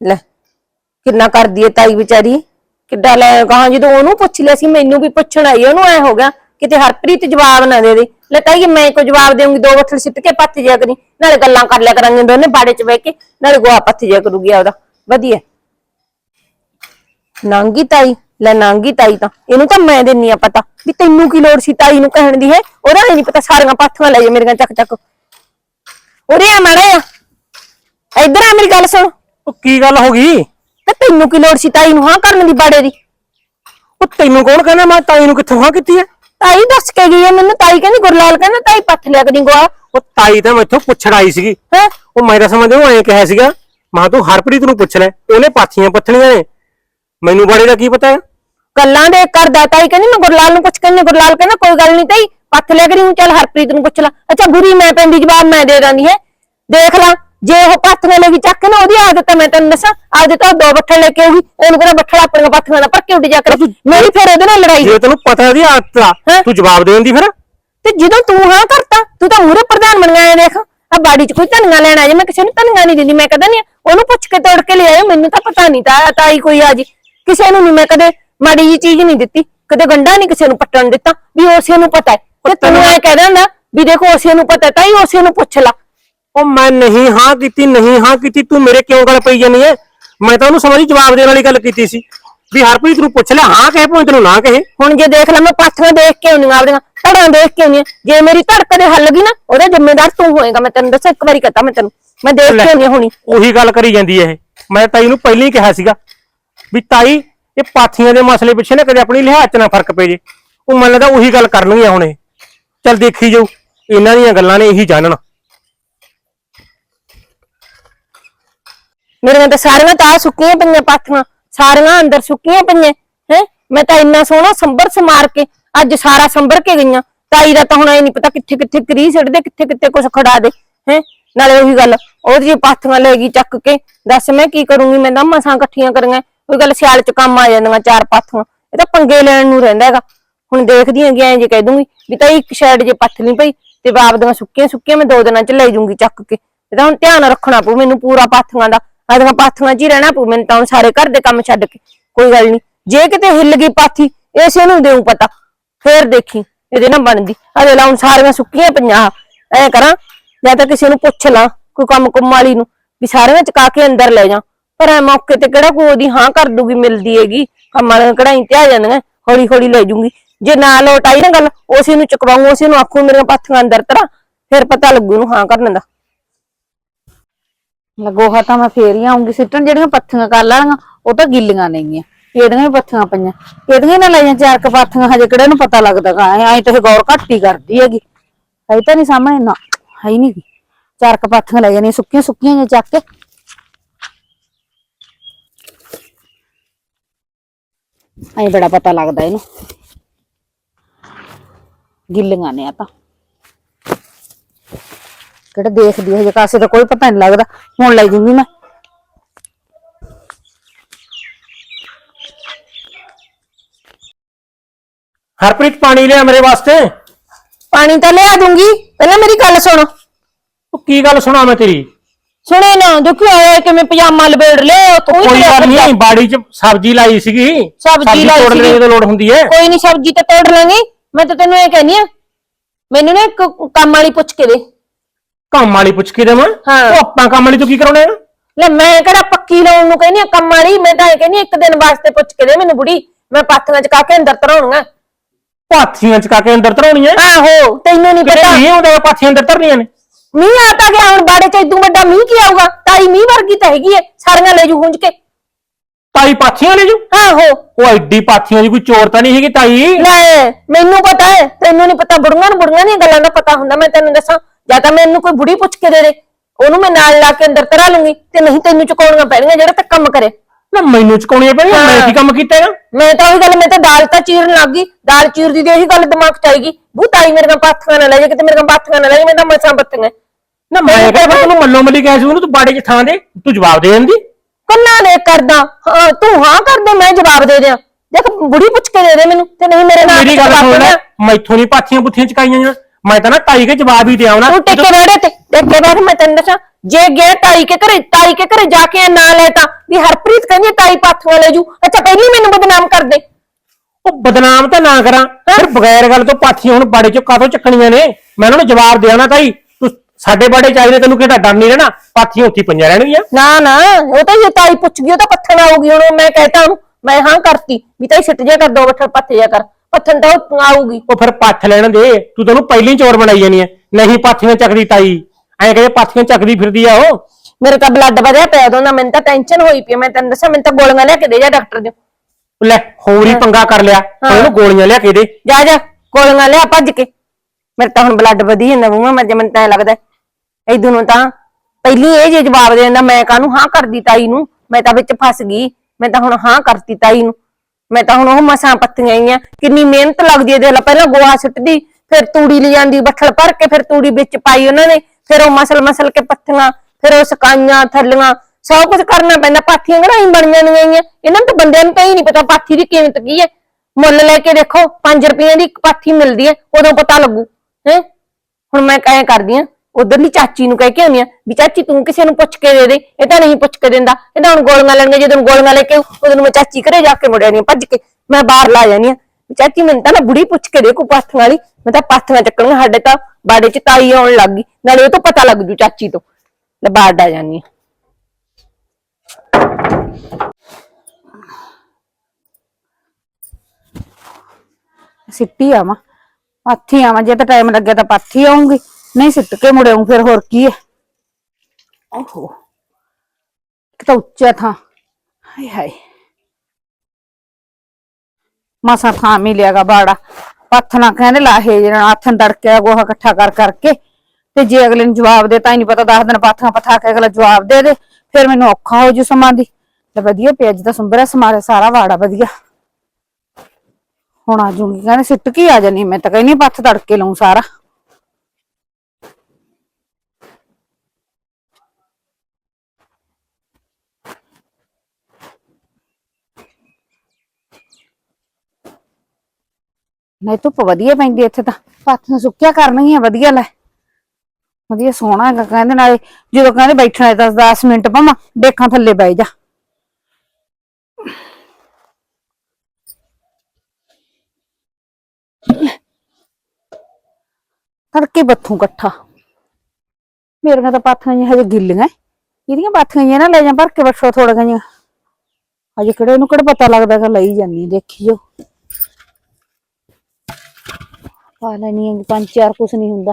ਲੈ ਕਿੰਨਾ ਕਰਦੀ ਏ ਤਾਈ ਵਿਚਾਰੀ? ਕਿੱਡਾ ਲੈ ਕਹਾਂ ਜਦੋਂ ਉਹਨੂੰ ਪੁੱਛ ਲਿਆ ਸੀ ਮੈਨੂੰ ਵੀ ਪੁੱਛਣ ਆਈ ਉਹਨੂੰ ਐ ਹੋ ਗਿਆ ਕਿਤੇ ਹਰਪ੍ਰੀਤ ਜਵਾਬ ਨਾ ਦੇ ਦੇ। ਲੈ ਤਾਈ ਮੈਂ ਕੋ ਜਵਾਬ ਦੇਵਾਂਗੀ ਦੋ ਬੱਠਲ ਸਿੱਟ ਕੇ ਪੱਥ ਜਿਆ ਕਰੀ। ਨਾਲੇ ਗੱਲਾਂ ਕਰ ਲਿਆ ਕਰਾਂਗੇ ਦੋਨੇ ਬਾੜੇ 'ਚ ਬਹਿ ਕੇ ਨਾਲੇ ਗੋਆ ਪੱਥ ਜਿਆ ਕਰੂਗੀ ਉਹਦਾ ਵਧੀਆ। ਨਾਂਗੀ ਤਾਈ ਲੈ ਨਾਂਗੀ ਤਾਈ ਤਾਂ। ਇਹਨੂੰ ਤਾਂ ਮੈਂ ਦਿੰਨੀ ਆ ਪਤਾ ਵੀ ਤੈਨੂੰ ਕੀ ਲੋੜ ਸੀ ਤਾਈ ਨੂੰ ਕਹਿਣ ਦੀ ਹੈ? ਉਹਦਾ ਨਹੀਂ ਪਤਾ ਸਾਰੀਆਂ ਪਾਥੀਆਂ ਲੈ ਜਾ ਮੇਰੀਆਂ ਚੱਕ ਚੱਕ। ਉਰੇ ਆ ਮਾੜਾ ਆ ਇੱਧਰ ਆ ਮੇਰੀ ਗੱਲ ਸੁਣ। ਉਹ ਕੀ ਗੱਲ ਹੋ ਗਈ? ਤੇ ਤੈਨੂੰ ਕੀ ਲੋੜ ਸੀ ਤਾਈ ਨੂੰ ਹਾਂ ਕਰਨ ਦੀ ਬਾੜੇ ਦੀ? ਉਹ ਤੈਨੂੰ ਕੌਣ ਕਹਿੰਦਾ ਮੈਂ ਤਾਈ ਨੂੰ ਕਿੱਥੋਂ ਹਾਂ ਕੀਤੀ ਹੈ? ਤਾਈ ਦੱਸ ਕੇ ਗਈ ਹੈ ਮੈਨੂੰ ਤਾਈ ਕਹਿੰਦੀ ਗੁਰਲਾਲ ਕਹਿੰਦਾ ਤਾਈ ਪੱਥ ਲਿਆ ਕਰੀ ਗੋਆ। ਉਹ ਤਾਈ ਤਾਂ ਮੈਥੋਂ ਪੁੱਛਣ ਆਈ ਸੀਗੀ। ਹੈ? ਉਹ ਮੈਂ ਤਾਂ ਸਮਝਦੇ ਉਹ ਐਂ ਕਿਹਾ ਸੀਗਾ ਮਾਂ ਤੂੰ ਹਰਪ੍ਰੀਤ ਨੂੰ ਪੁੱਛ ਲੈ ਉਹਨੇ ਪਾਥੀਆਂ ਪੱਥਣੀਆਂ ਨੇ। ਮੈਨੂੰ ਬਾਰੇ ਦਾ ਕੀ ਪਤਾ ਹੈ? ਗੱਲਾਂ ਦੇ ਕਰਦਾ ਤਾਈ ਕਹਿੰਦੀ ਮੈਂ ਗੁਰਲਾਲ ਨੂੰ ਪੁੱਛ ਕਹਿੰਦੀ ਗੁਰਲਾਲ ਕਹਿੰਦਾ ਕੋਈ ਗੱਲ ਨਹੀਂ ਤਾਈ ਪੱਥ ਲਿਆ ਕਰੀ ਚੱਲ ਹਰਪ੍ਰੀਤ ਨੂੰ ਪੁੱਛ ਲੈ। ਅੱਛਾ ਗੁਰੀ ਮੈਂ ਪੈਂਦੀ ਜਵਾਬ ਮੈਂ ਦੇ ਦਾਂਦੀ ਹੈ। ਦੇਖ ਲੈ ਜੇ ਉਹ ਪੱਥ ਨੇ ਲੱਗੀ ਚੱਕ ਨਾ ਉਹਦੀ ਆਦਤ ਤਾਂ ਮੈਂ ਤੈਨੂੰ ਦੱਸਾਂ ਆਦਤ ਤਾਂ ਦੋ ਬੱਠਲ ਲੈ ਕੇ ਆਉਗੀ ਉਹਨੂੰ ਕਹਿੰਦਾ ਬੱਠਲ ਆਪਣੀਆਂ ਪੱਥੀਆਂ ਦਾ ਭਰ ਕੇ ਉੱਡ ਜਾ ਕਰ। ਮੇਰੀ ਫਿਰ ਉਹਦੇ ਨਾਲ ਲੜਾਈ। ਜੇ ਤੈਨੂੰ ਪਤਾ ਉਹਦੀ ਆਦਤ ਆ ਹੈਂ? ਤੂੰ ਜਵਾਬ ਦੇ ਦਿੰਦੀ ਫਿਰ। ਤੇ ਜਦੋਂ ਤੂੰ ਹਾਂ ਕਰਤਾ ਤੂੰ ਤਾਂ ਮੂਰੇ ਪ੍ਰਧਾਨ ਬਣ ਗਿਆ ਦੇਖ। ਆ ਬਾੜੀ ਚ ਕੋਈ ਧਨੀਆ ਲੈਣ ਆ ਜੇ ਮੈਂ ਕਿਸੇ ਨੂੰ ਧਨੀਆ ਨਹੀਂ ਦਿੰਦੀ ਮੈਂ ਕਹਦਾ ਨਹੀਂ ਉਹਨੂੰ ਪੁੱਛ ਕੇ ਤੋੜ ਕੇ ਲਿਆਇਓ ਮੈਨੂੰ ਤਾਂ ਪਤਾ ਨਹੀਂ ਤਾਂ ਤਾਈ ਕੋਈ ਆ ਜੀ। ਕਿਸੇ ਨੂੰ ਨਹੀਂ ਮੈਂ ਕਦੇ ਮਾੜੀ ਜੀ ਚੀਜ਼ ਨਹੀਂ ਦਿੱਤੀ ਕਦੇ ਗੰਡਾ ਨਹੀਂ ਕਿਸੇ ਨੂੰ ਪੱਟਣ ਦਿੱਤਾ ਵੀ ਉਸੇ ਨੂੰ ਪਤਾ ਹੈ। ਤੇ ਤੈਨੂੰ ਇਹ ਕਹਿ ਦਿੰਦਾ ਵੀ ਦੇਖੋ ਉਸੇ ਨੂੰ ਪਤਾ ਤਾਈ ਉਸੇ ਨੂੰ ਪੁੱਛ ਲਾ। ਉਹ ਮੈਂ ਨਹੀਂ ਹਾਂ ਕੀਤੀ ਨਹੀਂ ਹਾਂ ਕੀਤੀ ਤੂੰ ਮੇਰੇ ਕਿਉਂ ਗੱਲ ਪਈ ਜਾਨੀ ਹੈ? ਮੈਂ ਤਾਂ ਉਹਨੂੰ ਸਮਝੀ ਜਵਾਬ ਦੇਣ ਵਾਲੀ ਗੱਲ ਕੀਤੀ ਸੀ। ਵੀ ਹਰਪ੍ਰੀਤ ਨੂੰ ਪੁੱਛ ਲੈ ਹਾਂ ਕਹੇ ਭਾਵੇਂ ਤੈਨੂੰ ਨਾ ਕਹੇ। ਹੁਣ ਜੇ ਦੇਖ ਲੈ ਮੈਂ ਪਾਥੀਆਂ ਦੇਖ ਕੇ ਆਉਂਦੀਆਂ ਆਪਦੀਆਂ ਧੜਾਂ ਦੇਖ ਕੇ ਆਉਂਦੀਆਂ ਜੇ ਮੇਰੀ ਧੜ ਕਦੇ ਹੱਲ ਗਈ ਨਾ ਉਹਦਾ ਜ਼ਿੰਮੇਦਾਰ ਤੂੰ ਹੋਏਗਾ ਮੈਂ ਤੈਨੂੰ ਦੱਸਾਂ ਇੱਕ ਵਾਰੀ ਕਹਤਾ ਮੈਂ ਤੈਨੂੰ। ਮੈਂ ਦੇਖ ਕੇ ਆਉਂਦੀ ਹਾਂ ਹੁਣੀ। ਉਹੀ ਗੱਲ ਕਰੀ ਜਾਂਦੀ ਹੈ ਇਹ। ਮੈਂ ਤਾਈ ਨੂੰ ਪਹਿਲਾਂ ਹੀ ਕਿਹਾ ਸੀਗਾ ਵੀ ਤਾਈ, ਇਹ ਪਾਥੀਆਂ ਦੇ ਮਸਲੇ ਪਿੱਛੇ ਨਾ ਕਦੇ ਆਪਣੀ ਲਿਹਾਜ਼ 'ਚ ਨਾ ਫ਼ਰਕ ਪੈ ਜੇ। ਉਹ ਮੰਨ ਲੈਂਦਾ ਉਹੀ ਗੱਲ ਕਰਨਗੀਆਂ ਹੁਣ ਇਹ। ਚੱਲ ਦੇਖੀ ਜਾਓ ਇਹਨਾਂ ਦੀਆਂ ਗੱਲਾਂ ਨੇ ਇਹੀ ਜਾਣਨਾ। ਮੇਰੇ ਤਾਂ ਸਾਰੀਆਂ ਤਾਂ ਸੁੱਕੀਆਂ ਪਈਆਂ ਪਾਥੀਆਂ, ਸਾਰੀਆਂ ਅੰਦਰ ਸੁੱਕੀਆਂ ਪਈਆਂ, ਹੈ? ਮੈਂ ਤਾਂ ਇੰਨਾ ਸੋਹਣਾ ਸੰਭਰ ਸਮਾਰ ਕੇ ਅੱਜ ਸਾਰਾ ਸੰਭਰ ਕੇ ਗਈਆਂ। ਤਾਈ ਦਾ ਤਾਂ ਹੁਣ ਇਹ ਨਹੀਂ ਪਤਾ ਕਿੱਥੇ ਕਿੱਥੇ ਕਰੀ ਛੱਡਦੇ ਕਿੱਥੇ ਕਿੱਥੇ ਕੁਛ ਖੜਾ ਦੇ, ਹੈ? ਨਾਲੇ ਉਹੀ ਗੱਲ, ਉਹਦੀ ਪਾਥੀਆਂ ਲੈ ਗਈ ਚੱਕ ਕੇ। ਦੱਸ ਮੈਂ ਕੀ ਕਰੂੰਗੀ? ਮੈਂ ਤਾਂ ਮਸਾਂ ਇਕੱਠੀਆਂ ਕਰੀਆਂ। ਕੋਈ ਗੱਲ ਸਿਆਲ ਚ ਕੰਮ ਆ ਜਾਂਦੀਆਂ ਚਾਰ ਪਾਥੀਆਂ ਇਹ ਤਾਂ ਪੰਗੇ ਲੈਣ ਨੂੰ ਰਹਿੰਦਾ ਹੈਗਾ। ਹੁਣ ਦੇਖਦੀ ਹੈਗੀ ਐਂ ਜੇ ਕਹਿ ਦੂੰਗੀ ਵੀ ਤਾਂ ਇੱਕ ਸ਼ੈਡ ਜੇ ਪੱਥ ਨਹੀਂ ਪਈ ਤੇ ਬਾਪ ਦੀਆਂ ਸੁੱਕੀਆਂ ਸੁੱਕੀਆਂ ਮੈਂ ਦੋ ਦਿਨਾਂ ਚ ਲੈ ਜੂੰਗੀ ਚੱਕ ਕੇ। ਇਹ ਤਾਂ ਹੁਣ ਧਿਆਨ ਰੱਖਣਾ ਪਊ ਮੈਨੂੰ ਪੂਰਾ ਪਾਥੀਆਂ ਦਾ। ਆਦੀਆਂ ਪਾਥੀਆਂ 'ਚ ਹੀ ਰਹਿਣਾ ਪਊ ਮੈਨੂੰ ਤਾਂ ਹੁਣ ਸਾਰੇ ਘਰ ਦੇ ਕੰਮ ਛੱਡ ਕੇ। ਕੋਈ ਗੱਲ ਨਹੀਂ, ਜੇ ਕਿਤੇ ਹਿੱਲ ਗਈ ਪਾਥੀ, ਇਸੇ ਨੂੰ ਦੇਉ ਪਤਾ। ਫੇਰ ਦੇਖੀ, ਇਹਦੇ ਨਾਲ ਬਣਦੀ। ਹਲੇ ਲਾਉਣ ਸਾਰੀਆਂ ਸੁੱਕੀਆਂ ਪਈਆਂ। ਐ ਕਰਾਂ, ਜਾਂ ਤਾਂ ਕਿਸੇ ਨੂੰ ਪੁੱਛ ਲਾਂ, ਕੋਈ ਕੰਮ ਕੁੰਮ ਵਾਲੀ ਨੂੰ, ਵੀ ਸਾਰੀਆਂ ਚਕਾ ਕੇ ਅੰਦਰ ਲੈ ਜਾ। ਪਰ ਐ ਮੌਕੇ ਤੇ ਕਿਹੜਾ ਕੋਈ ਉਹਦੀ ਹਾਂ ਕਰ ਦੂਗੀ, ਮਿਲਦੀ ਹੈਗੀ। ਕੰਮ ਕਢਾਈ ਤੇ ਆ ਜਾਂਦੀਆਂ ਹੌਲੀ ਹੌਲੀ ਲੈ ਜੂੰਗੀ। ਜੇ ਨਾ ਲੋਟ ਆਈ ਨਾ ਗੱਲ ਉਸੇ ਨੂੰ ਚਕਵਾਉਂ ਉਸੇ ਨੂੰ ਆਖੂ, ਮੇਰੀਆਂ ਪਾਥੀਆਂ ਅੰਦਰ ਤਰਾ, ਫਿਰ ਪਤਾ ਲੱਗੂ ਨੂੰ ਹਾਂ ਕਰਨ ਦਾ। ਲਗੋਹਾ ਤਾਂ ਮੈਂ ਫੇਰ ਹੀ ਆਉਂਗੀ ਸਿੱਟਣ ਜਿਹੜੀਆਂ ਪੱਥੀਆਂ ਕਰ ਲੈਣੀਆਂ, ਉਹ ਤਾਂ ਗਿੱਲੀਆਂ ਨੇਗੀਆਂ। ਇਹਦੀਆਂ ਵੀ ਪੱਥੀਆਂ ਪਈਆਂ ਇਹਦੀਆਂ ਨਾ ਲੈ ਚਾਰ ਕ ਪਾਥੀਆਂ, ਹਜੇ ਕਿਹੜੇ ਨੂੰ ਪਤਾ ਲੱਗਦਾ ਗਾ। ਐ ਤਾਂ ਇਹ ਗੌਰ ਘੱਟ ਹੀ ਕਰਦੀ ਹੈਗੀ। ਹੈ ਤਾਂ ਨਹੀਂ ਸਾਹਮਣੇ, ਨਾ, ਹੈ ਹੀ ਨਹੀਂ। ਚਾਰ ਕ ਪਾਥੀਆਂ ਲੈ ਜਾਣੀਆਂ ਸੁੱਕੀਆਂ ਸੁੱਕੀਆਂ ਜਿਹੀਆਂ ਚੱਕ ਕੇ ਐ ਬੜਾ ਪਤਾ ਲੱਗਦਾ ਇਹਨੂੰ। ਗਿੱਲੀਆਂ ਨੇ ਆ ਤਾਂ। ਕਿਹੜਾ ਦੇਖਦੀ ਹੈ ਜੇ ਕਾਸੇ ਦਾ ਕੋਈ ਪਤਾ ਨਹੀਂ ਲੱਗਦਾ। ਹੁਣ ਲੈ ਜੂੰਗੀ ਮੈਂ। ਹਰਪ੍ਰੀਤ ਪਾਣੀ ਲਿਆ ਮੇਰੇ ਵਾਸਤੇ? ਪਾਣੀ ਤਾਂ ਲਿਆ ਦੂੰਗੀ। ਪਹਿਲਾਂ ਮੇਰੀ ਗੱਲ ਸੁਣ। ਉਹ ਕੀ ਗੱਲ ਸੁਣਾ ਮੈਂ ਤੇਰੀ? ਸੁਣੇ ਨਾ ਦੇਖੀ ਆਇਆ ਕਿਵੇਂ ਪਜਾਮਾ ਲਪੇੜ ਲਿਆ ਕੋਈ ਤੁਰਿਆ ਗੱਲ। ਨਹੀਂ ਬਾੜੀ 'ਚ ਸਬਜ਼ੀ ਲਾਈ ਸੀਗੀ। ਸਬਜ਼ੀ ਲਾਈ ਤੋੜਨ ਦੀ ਸੀਗੀ। ਲੋੜ ਹੁੰਦੀ ਹੈ। ਕੋਈ ਨਹੀਂ ਸਬਜ਼ੀ ਤਾਂ ਤੋੜ ਲਾਂਗੇ। ਮੈਂ ਤਾਂ ਤੈਨੂੰ ਇਹ ਕਹਿੰਦੀ ਆ ਮੈਨੂੰ ਨਾ ਇੱਕ ਕੰਮ ਵਾਲੀ ਪੁੱਛ ਕੇ ਦੇ। ਕੰਮ ਵਾਲੀ ਪੁੱਛ ਕੇ ਦੇਵਾਂ? ਹਾਂ। ਉਹ ਆਪਾਂ ਕੰਮ ਵਾਲੀ ਤੋਂ ਕੀ ਕਰਾਉਣਾ ਹੈ? ਲੈ ਮੈਂ ਕਿਹੜਾ ਪੱਕੀ ਲਾਉਣ ਨੂੰ ਕਹਿੰਦੀ ਆ ਕੰਮ ਵਾਲੀ ਮੈਂ ਤਾਂ ਇਹ ਕਹਿੰਦੀ ਆ, ਇੱਕ ਦਿਨ ਵਾਸਤੇ ਪੁੱਛ ਕੇ ਦੇ ਮੈਨੂੰ ਬੁੜੀ। ਮੈਂ ਪਾਥੀਆਂ ਚ ਕਾ ਕੇ ਅੰਦਰ ਧਰਾਉਣੀਆਂ। ਪਾਥੀਆਂ ਚਕਾ ਕੇ ਅੰਦਰ ਧਰਾਉਣੀਆਂ? ਆਹੋ ਤੈਨੂੰ ਨਹੀਂ ਕਿਤੇ ਪਤਾ। ਨਹੀਂ ਆਉਂਦਾ ਪਾਥੀਆਂ ਅੰਦਰ ਧਰਨੀਆਂ ਨੇ। ਮੀਂਹ ਆ ਤਾਂ ਗਿਆ ਹੁਣ ਬਾੜੇ ਚ ਇਦੋਂ ਵੱਡਾ ਮੀਂਹ ਕੀ ਆਊਗਾ? ਤਾਈ ਮੀਂਹ ਵਰਗੀ ਤਾਂ ਹੈਗੀ ਏ ਸਾਰੀਆਂ ਲੈ ਜੂ ਹੁੰਜ ਕੇ। ਤਾਈ ਪਾਥੀਆਂ ਲੈ ਜੂ? ਆਹੋ। ਉਹ ਐਡੀ ਪਾਥੀਆਂ ਦੀ ਕੋਈ ਚੋਰ ਤਾਂ ਨਹੀਂ ਹੈਗੀ ਤਾਈ? ਲੈ ਮੈਨੂੰ ਪਤਾ ਹੈ ਤੈਨੂੰ ਨਹੀਂ ਪਤਾ ਬੁੜੀਆਂ ਨੂੰ ਬੁੜੀਆਂ ਦੀਆਂ ਗੱਲਾਂ ਦਾ ਪਤਾ ਹੁੰਦਾ ਮੈਂ ਤੈਨੂੰ ਦੱਸਾਂ। ਜਾਂ ਤਾਂ ਮੈਨੂੰ ਕੋਈ ਬੁੜੀ ਪੁੱਛ ਕੇ ਦੇ ਦੇ ਉਹਨੂੰ ਮੈਂ ਨਾਲ ਲਾ ਕੇ ਅੰਦਰ ਧਰਾ ਲੂੰਗੀ ਤੇ ਨਹੀਂ ਤੈਨੂੰ ਚੁਕਾਉਣੀਆਂ ਪੈਣਗੀਆਂ ਜਿਹੜਾ ਤੱਕ ਕੰਮ ਕਰੇ। ਨਾ ਮੈਨੂੰ ਚਕਾਉਣੀਆਂ ਪੈਣੀਆਂ ਮੈਂ। ਕੀ ਕੰਮ ਕੀਤਾ ਹੈਗਾ? ਮੈਂ ਤਾਂ ਉਹੀ ਗੱਲ ਮੈਂ ਤਾਂ ਦਾਲ ਤਾਂ ਚੀਰਨ ਲੱਗ ਗਈ। ਦਾਲ ਚੀਰਦੀ ਦੀ ਇਹੀ ਗੱਲ ਦਿਮਾਗ ਚ ਆਏਗੀ ਬੂ ਤਾਈ ਮੇਰੇ ਕੋਲ ਪਾਥੀਆਂ ਨਾ ਲੈ ਜਾ ਕਿਤੇ ਮੇਰੇ ਕੋਲ ਪਾਥੀਆਂ ਨਾ ਲੈ ਜਾ ਮੈਂ ਤਾਂ ਮਸਾਂ ਬੱਤੀਆਂ। ਨਾ ਮੈਂ ਕਿਹਾ ਫਿਰ ਤੈਨੂੰ ਮੱਲੋ ਮੱਲੀ ਕਹਿ ਸੀ ਉਹਨੂੰ ਤੂੰ ਬਾੜੇ 'ਚ ਥਾਂ ਦੇ ਤੂੰ ਜਵਾਬ ਦੇ ਦਿੰਦੀ। ਕੰਨਾਂ ਨੇ ਕਰਦਾ। ਹਾਂ, ਤੂੰ ਹਾਂ ਕਰ ਦੇ ਮੈਂ ਜਵਾਬ ਦੇ ਦਿਆਂ। ਦੇਖ ਬੁੜੀ ਪੁੱਛ ਕੇ ਦੇ ਦੇ ਮੈਨੂੰ ਤੇ ਨਹੀਂ ਮੇਰੇ ਨਾਲ ਮੇਰੀ ਗੱਲ ਸੁਣ ਲੈ ਮੈਥੋਂ ਨਹੀਂ ਪਾਥੀਆਂ ਪੁੱਥੀਆਂ ਚਕਾਈਆਂ ਜਾਣ। ਮੈਂ ਤਾਂ ਨਾ ਤਾਈ ਕੇ ਜਵਾਬ ਹੀ ਦਿਆਉਣਾ ਤੂੰ ਟਿੱਕੇ ਬੈਠੇ ਤੇ। ਟਿੱਕੇ ਬੈਠ ਮੈਂ ਤੈਨੂੰ ਦੱਸਾਂ ਜੇ ਗਿਆ ਤਾਈ ਕੇ ਘਰੇ ਤਾਈ ਕੇ ਘਰੇ ਜਾ ਕੇ ਨਾ ਲੈਤਾ ਵੀ ਹਰਪ੍ਰੀਤ ਕਹਿੰਦੀ ਤਾਈ ਪਾਥੀਆਂ ਲੈ ਜੂ। ਅੱਛਾ ਪਹਿਲੀ ਮੈਨੂੰ ਬਦਨਾਮ ਕਰ ਦੇ। ਉਹ ਬਦਨਾਮ ਤਾਂ ਨਾ ਕਰਾਂ। ਫਿਰ ਬਗੈਰ ਗੱਲ ਤੋਂ ਪਾਥੀਆਂ ਹੁਣ ਬਾੜੇ 'ਚੋਂ ਕਾਹਤੋਂ ਚੱਕਣੀਆਂ ਨੇ? ਮੈਂ ਉਹਨਾਂ ਨੂੰ ਜਵਾਬ ਦਿਆਉਣਾ ਤਾਈ ਤੂੰ ਸਾਡੇ ਬਾੜੇ 'ਚ ਆਈ ਨੇ ਤੈਨੂੰ ਕਿਹੜਾ ਡਰ ਨਹੀਂ ਰਹਿਣਾ? ਪਾਥੀਆਂ ਉੱਥੇ ਪਈਆਂ ਰਹਿਣਗੀਆਂ। ਨਾ ਨਾ ਉਹ ਤਾਂ ਜੇ ਤਾਈ ਪੁੱਛ ਗਈ ਉਹ ਤਾਂ ਪੱਥਰ ਆਊਗੀ ਹੁਣ। ਮੈਂ ਕਹਿਤਾ ਉਹਨੂੰ ਮੈਂ ਹਾਂ ਕਰਤੀ ਵੀ ਤਾਈ ਸਿੱਟ ਜਾ ਕਰ ਦੋ ਬੱਠਲ ਪੱਥੇ ਜਾ ਕਰ। ਉਹ ਆਊਗੀ। ਉਹ ਫਿਰ ਪੱਥ ਲੈਣ ਦੇ ਤੂੰ ਤੈਨੂੰ ਪਹਿਲੀ ਚੋਰ ਬਣਾਈ ਜਾਨੀ ਐ। ਨਹੀਂ ਪਾਥੀਆਂ ਚੱਕਦੀ ਤਾਈ। ਐਂ ਕਹਿੰਦੇ ਪਾਥੀਆਂ ਚੱਕਦੀ ਫਿਰਦੀ ਆ ਉਹ। ਮੇਰੇ ਤਾਂ ਬਲੱਡ ਵਧਿਆ ਪਿਆ ਉਦੋਂ ਦਾ ਮੈਨੂੰ ਤਾਂ ਟੈਨਸ਼ਨ ਹੋਈ ਪਈ। ਮੈਂ ਤੈਨੂੰ ਦੱਸਾਂ ਮੈਨੂੰ ਤਾਂ ਗੋਲੀਆਂ ਲਿਆ ਕੇ ਦੇ ਜਾ ਡਾਕਟਰ ਦੇ। ਲੈ ਹੋਰ ਹੀ ਪੰਗਾ ਕਰ ਲਿਆ। ਉਹਨੂੰ ਗੋਲੀਆਂ ਲਿਆ ਕੇ ਦੇ। ਜਾ ਜਾ ਗੋਲੀਆਂ ਲਿਆ ਭੱਜ ਕੇ। ਮੇਰੇ ਤਾਂ ਹੁਣ ਬਲੱਡ ਵਧੀ ਜਾਂਦਾ ਮੂੰਹਾਂ ਮੈਂ ਮੈਨੂੰ ਤਾਂ ਐਂ ਲੱਗਦਾ। ਇਦੋਂ ਨੂੰ ਤਾਂ ਪਹਿਲੀ ਇਹ ਜੇ ਜਵਾਬ ਦੇ ਦਿੰਦਾ ਮੈਂ ਕਾਹਨੂੰ ਹਾਂ ਕਰਦੀ ਤਾਈ ਨੂੰ? ਮੈਂ ਤਾਂ ਵਿੱਚ ਫਸ ਗਈ। ਮੈਂ ਤਾਂ ਹੁਣ ਹਾਂ ਕਰਤੀ ਤਾਈ ਨੂੰ। ਮੈਂ ਤਾਂ ਹੁਣ ਉਹ ਮਸਾਂ ਪੱਤੀਆਂ ਆਈਆਂ। ਕਿੰਨੀ ਮਿਹਨਤ ਲੱਗਦੀ ਹੈ ਦੇਖ ਲੈ ਪਹਿਲਾਂ ਗੋਹਾ ਸੁੱਟਦੀ, ਫਿਰ ਤੂੜੀ ਲੈ ਜਾਂਦੀ, ਬੱਠਲ ਭਰ ਕੇ ਫਿਰ ਤੂੜੀ ਵਿੱਚ ਪਾਈ ਉਹਨਾਂ ਨੇ। ਫਿਰ ਉਹ ਮਸਲ ਮਸਲ ਕੇ ਪੱਤੀਆਂ, ਫਿਰ ਉਹ ਸਕਾਈਆਂ, ਥੱਲੀਆਂ, ਸਭ ਕੁਝ ਕਰਨਾ ਪੈਂਦਾ। ਪਾਥੀਆਂ ਕਿਹੜਾ ਹੀ ਬਣੀਆਂ ਜਾਂਦੀਆਂ ਆਈਆਂ। ਇਹਨਾਂ ਨੂੰ ਤਾਂ ਬੰਦਿਆਂ ਨੂੰ ਤਾਂ ਹੀ ਨਹੀਂ ਪਤਾ ਪਾਥੀ ਦੀ ਕੀਮਤ ਕੀ ਹੈ। ਮੁੱਲ ਲੈ ਕੇ ਦੇਖੋ 5 ਰੁਪਏ ਦੀ ਇੱਕ ਪਾਥੀ ਮਿਲਦੀ ਹੈ, ਉਦੋਂ ਪਤਾ ਲੱਗੂ। ਹੈ? ਹੁਣ ਮੈਂ ਕਹਿ ਕਰਦੀ ਆ ਉਧਰਲੀ ਚਾਚੀ ਨੂੰ ਕਹਿ ਕੇ ਆਉਂਦੀ ਆ, ਵੀ ਚਾਚੀ ਤੂੰ ਕਿਸੇ ਨੂੰ ਪੁੱਛ ਕੇ ਦੇ ਦੇ, ਇਹ ਤਾਂ ਨਹੀਂ ਪੁੱਛ ਕੇ ਦਿੰਦਾ। ਇਹ ਤਾਂ ਹੁਣ ਗੋਲੀਆਂ ਲੈਣਗੇ, ਜਦੋਂ ਗੋਲੀਆਂ ਲੈ ਕੇ ਉਦੋਂ ਨੂੰ ਮੈਂ ਚਾਚੀ ਘਰੇ ਜਾ ਕੇ ਮੁੜਿਆ ਨਹੀਂ ਭੱਜ ਕੇ ਮੈਂ ਬਾਹਰ ਲਾ ਜਾਨੀ ਆ। ਚਾਚੀ ਮੈਨੂੰ ਤਾਂ ਨਾ ਬੁੜੀ ਪੁੱਛ ਕੇ ਦੇ ਕੋ ਪਾਥੀਆਂ ਵਾਲੀ ਮੈਂ ਤਾਂ ਪਾਥੀਆਂ ਚੱਕਣੀਆਂ, ਸਾਡੇ ਤਾਂ ਬਾੜੇ ਚ ਤਾਈ ਆਉਣ ਲੱਗ ਗਈ। ਨਾਲੇ ਉਹ ਤੋਂ ਪਤਾ ਲੱਗ ਜੂ ਚਾਚੀ ਤੋਂ। ਲੈ ਬਾਹਰ ਡਾ ਜਾਨੀ ਆ। ਸਿੱਟੀ ਆਵਾਂ, ਪਾਥੀ ਆਵਾਂ, ਜੇ ਤਾਂ ਟਾਈਮ ਲੱਗਿਆ ਤਾਂ ਪਾਥੀ ਆਉਂਗੀ ਨਹੀਂ ਸਿੱਟ ਕੇ ਮੁੜਿਆਉਂ ਫਿਰ ਹੋਰ ਕੀ ਹੈ? ਓਹੋ। ਇੱਕ ਤਾਂ ਉੱਚਾ ਥਾਂ। ਹਾਏ ਹਾਏ। ਮਸਾ ਥਾਂ ਮਿਲਿਆਗਾ ਬਾੜਾ। ਪੱਥਣਾ ਕਹਿੰਦੇ ਲਾਹੇ ਜਿਹੜਾ ਹੱਥਨ ਤੜਕਿਆ ਗੋਹਾ ਇਕੱਠਾ ਕਰ ਕਰਕੇ। ਤੇ ਜੇ ਅਗਲੇ ਨੂੰ ਜਵਾਬ ਦੇ ਤਾਂ ਹੀ ਨਹੀਂ ਪਤਾ 10 ਦਿਨ ਪਾਥਾਂ ਪਥਾ ਕੇ ਅਗਲਾ ਜਵਾਬ ਦੇ ਦੇ ਫਿਰ ਮੈਨੂੰ ਔਖਾ ਹੋ ਜੂ ਸਮਾਂ ਦੀ। ਤੇ ਵਧੀਆ ਪਿਆ ਅੱਜ ਤਾਂ ਸੁੰਬਰਾ ਸਮਾਰੇ ਸਾਰਾ ਵਾੜਾ ਵਧੀਆ। ਹੁਣ ਆ ਜੂਗੀ ਕਹਿੰਦੇ ਸਿੱਟ ਕੀ ਆ ਜਾਨੀ ਮੈਂ ਤਾਂ ਕਹਿੰਦੀ ਪੱਥ ਤੜਕੇ ਲਾਉਂ ਸਾਰਾ। ਨਹੀਂ ਧੁੱਪ ਵਧੀਆ ਪੈਂਦੀ ਇੱਥੇ ਤਾਂ। ਪੱਥ ਨੂੰ ਸੁੱਕਿਆ ਕਰਨਗੀਆਂ ਵਧੀਆ ਲੈ। ਵਧੀਆ ਸੋਹਣਾ ਹੈਗਾ ਕਹਿੰਦੇ ਨਾਲੇ, ਜਦੋਂ ਕਹਿੰਦੇ ਬੈਠਣਾ 10 10 ਮਿੰਟ ਭਾਵਾਂ, ਦੇਖਾਂ ਥੱਲੇ ਬਹਿ ਜਾ। ਤੜਕੇ ਬੱਥੂ ਇਕੱਠਾ। ਮੇਰੀਆਂ ਤਾਂ ਪਾਥੀਆਂ ਜਿਹੀਆਂ ਹਜੇ ਗਿੱਲੀਆਂ ਇਹਦੀਆਂ ਪਾਥੀਆਂ ਜਿਹੀਆਂ ਨਾ ਲੈ ਜਾ, ਭਰ ਕੇ ਬੱਠੋ ਥੋੜਾ ਜਿਹਾ ਹਜੇ ਕਿਹੜੇ ਇਹਨੂੰ ਕਿਹੜਾ ਪਤਾ ਲੱਗਦਾ ਕਿ ਲਈ ਜਾਂਦੀ ਦੇਖੀ ਜੋ ਪਾ ਲੈਣੀ ਹੈ ਪੰਜ ਚਾਰ ਕੁਛ ਨਹੀਂ ਹੁੰਦਾ।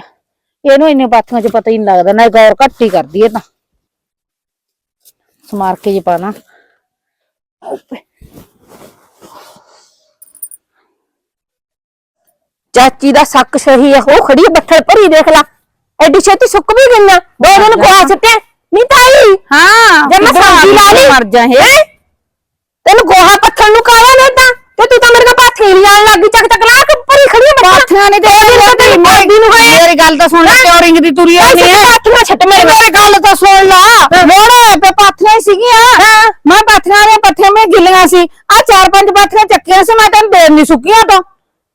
ਇਹਨੂੰ ਇੰਨੇ ਪਾਥੀਆਂ 'ਚ ਪਤਾ ਹੀ ਨਹੀਂ ਲੱਗਦਾ ਨਾ ਗੌਰ ਘੱਟ ਹੀ ਕਰਦੀ ਹੈ ਤਾਂ। ਸਮਾਰ ਕੇ ਜੇ ਪਾਣਾ ਚਾਚੀ ਦਾ ਸੱਕ ਸਹੀ ਹੈ ਉਹ ਖੜੀ ਬੱਠਲ ਭਰੀ ਦੇਖ ਲੈ। ਐਡੀ ਛੇਤੀ ਸੁੱਕ ਵੀ ਗਈਆਂ ਦੋ ਦਿਨ ਗੋਹਾ ਸੁੱਟਿਆ ਨਹੀਂ ਤਾਈ? ਹਾਂ ਜੇ ਮੈਂ ਸਬਜ਼ੀ ਲਾ ਲਈ। ਮਰ ਜਾ ਇਹ। ਹੈਂ? ਤੈਨੂੰ ਗੋਹਾ ਪੱਥਰ ਨੂੰ ਕਾਲਾ ਨੇ ਤਾਂ ਤੇ ਤੂੰ ਤਾਂ ਮੇਰੇ ਕੋਲ ਲੱਗ ਗਈ ਚੱਕ ਚੱਕ ਲਾ ਕੇ ਭਰੀ ਖੜੀ ਹੈ ਪਾਥੀਆਂ ਨੇ ਤੇ ਤੇਰੀ ਮਾਦੀ ਨੂੰ ਹੋਏ ਮੇਰੀ ਗੱਲ ਤਾਂ ਸੁਣ ਲੈ ਚੌਰਿੰਗ ਦੀ ਤੁਰੀ ਆਉਂਦੀ ਹੈ। ਪਾਥੀਆਂ ਛੱਟ ਮੇਰੇ ਮੇਰੀ ਗੱਲ ਤਾਂ ਸੁਣ ਲਾ ਮੋੜ ਤੇ ਪਾਥੀਆਂ ਹੀ ਸੀਗੀਆਂ। ਮੈਂ ਪਾਥੀਆਂ ਦੇ ਪੱਥੀਆਂ ਮੇ ਗਿੱਲੀਆਂ ਸੀ। ਆ ਚਾਰ ਪੰਜ ਪਾਥੀਆਂ ਚੱਕੀਆਂ ਸੀ ਮੈਂ ਤੈਨੂੰ ਦੇਰ ਨਹੀਂ ਸੁੱਕੀਆਂ ਤਾਂ।